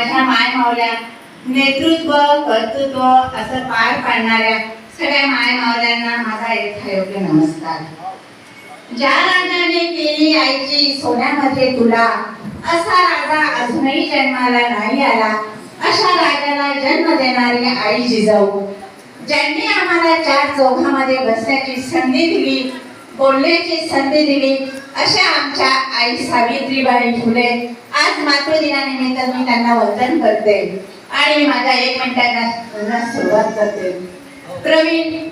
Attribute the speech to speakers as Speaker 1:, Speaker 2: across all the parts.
Speaker 1: माझ्या माय मावल्या नेतृत्व कर्तृत्व असं पार पाडणाऱ्या सगळ्या माय मावल्यांना माझा योग्य नमस्कार. ज्या राजाने केली आईची सोन्यामध्ये तुला असा राजा अजूनही जन्माला नाही आला. अशा राजाला जन्म देणारी आई जिजाऊ ज्यांनी आम्हाला चार चौघामध्ये बसण्याची संधी दिली बोलण्याची संधी दिली अशा आमच्या आई सावित्रीबाई फुले. आज मातृदिनानिमित्त मी त्यांना वंदन करते. आणि माझ्या एक मिनिटाला सुरुवात करते. प्रवीण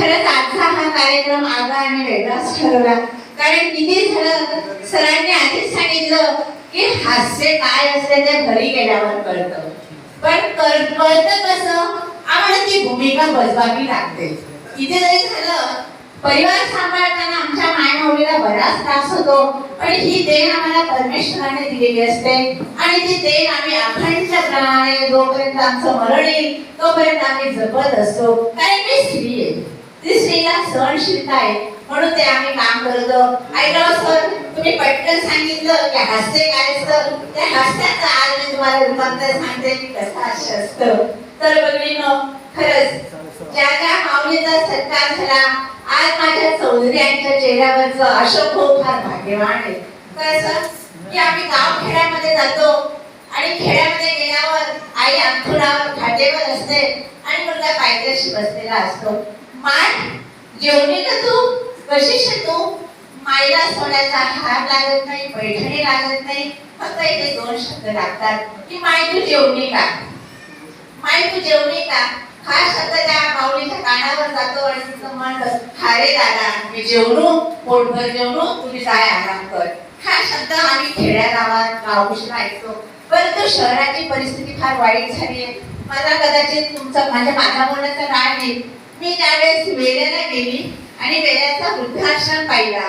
Speaker 1: खरंच आजचा हा कार्यक्रम आगा आणि वेगळाच ठरवला. कारण किती झालं सरांनी आधीच सांगितलं की हास्य काय असते ते घरी गेल्यावर कळतं. पण कळ- कळतं कसं? आम्हाला ती भूमिका बजवावी लागते. किती जरी झालं परिवार सांभाळताना आमच्या मायमाऊलीला बराच त्रास होतो. पण ही देण आम्हाला परमेश्वराने दिलेली असते. आणि ती देण आम्ही अखंडप्रमाणे जोपर्यंत आमचं मरण येईल तोपर्यंत आम्ही जपत असतो. कारण मी स्त्री आहे. ती स्त्रीला सहनशीलता आहे. म्हणून ते आम्ही काम करतो. ऐकलं सर? तुम्ही पटकन सांगितलं की हास्य काय सर त्या हास्याचं आज मी तुम्हाला रूपांतर सांगते. की कसं हास्य असतं? तर बघली खरंच ज्या ज्या माऊलीचा सत्कार झाला आज माझ्या चौधरी यांच्या चेहऱ्यावरचं अशोक भाऊ फार भाग्यवान आहे. कसं की आम्ही गाव खेड्यामध्ये जातो आणि खेड्यामध्ये गेल्यावर आई अंथुरावर खाटेवर असते आणि मुलगा पायथ्याशी बसलेला असतो. माय जेवणी का तू? कशी शिकतो तू? सोन्याचा हार लागत नाही पैठणी लागत नाही. फक्त इथे दोन शब्द लागतात की माय तू जेवणी का? माय तू जेवणी का? हा शब्द त्या माऊलीच्या कानावर जातो आणि तिचं मन हारे दादा मी जेवणू पोटभर जेवणू तुम्ही जाय आराम कर. हा शब्द आम्ही खेड्या गावात गावकुशीला ऐकतो. परंतु शहराची परिस्थिती फार वाईट झाली आहे. मला कदाचित तुमचं माझ्या माझ्या बोलण्याचं राग येईल मी त्यावेळेस वेल्याला गेली आणि वेल्याचा वृद्धाश्रम पाहिला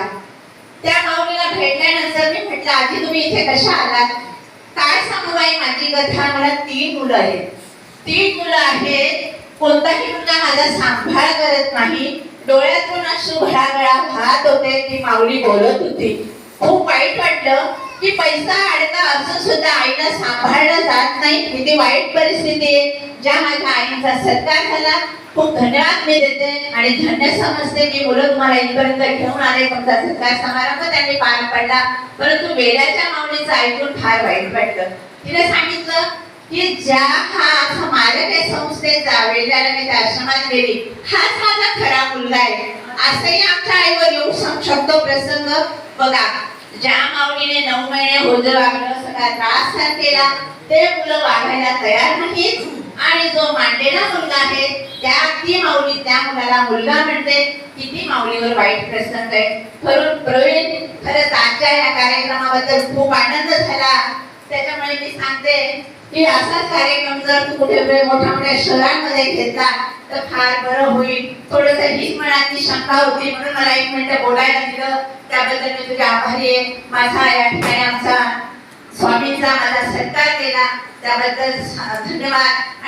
Speaker 1: त्या माऊलीला भेटल्यानंतर मी म्हटलं आधी तुम्ही इथे कशा आलात? काय सांगू बाई माझी कथा मला तीन मुलं आहेत. तीन मुलं आहेत कोणताही मुलगा माझा सांभाळ करत नाही. डोळ्यातून अश्रू घळाघळा वाहत होते ती माऊली बोलत होती. खूप वाईट वाटलं की पैसा अडका असून सुद्धा आईला सांभाळलं जात नाही. किती वाईट परिस्थिती आहे. ज्या माझ्या आईचा सत्कार झाला खूप धन्यवाद मी देते आणि धन्य समजते की मुलं तुम्हाला इथपर्यंत घेऊन आले. तुमचा सत्कार समारंभ त्यांनी पार पडला. परंतु वेड्याच्या माऊलीचं ऐकून फार वाईट वाटलं. तिने सांगितलं की ज्या हा असा संस्थेत जावे संस्थेचा मी त्या आश्रमात गेली हाच माझा खरा मुलगा आहे. असंही आमच्या आईवर येऊ शकतो प्रसंग. बघा ज्या माऊलीने नऊ महिने होज वागलं सगळा त्रास केला ते मुलं वागायला तयार नाहीत. आणि जो मांडलेला मुलगा आहे त्या ती माऊली त्या मुलाला मुलगा म्हणते. किती माऊलीवर वाईट प्रसंग आहे. खरं प्रवीण खरंच आजच्या या कार्यक्रमाबद्दल खूप आनंद झाला. त्याच्यामुळे मी सांगते की असाच कार्यक्रम जर तू कुठे मोठ्या मोठ्या शहरांमध्ये घेतला तर फार बरं होईल. थोडस हीच मनाची शंका होती म्हणून मला एक मिनिट बोलायला दिलं. त्याबद्दल मी तुझे आभारी आहे. माझा या ठिकाणी आमचा स्वामींचा माझा सत्कार केला. त्याबद्दल धन्यवाद.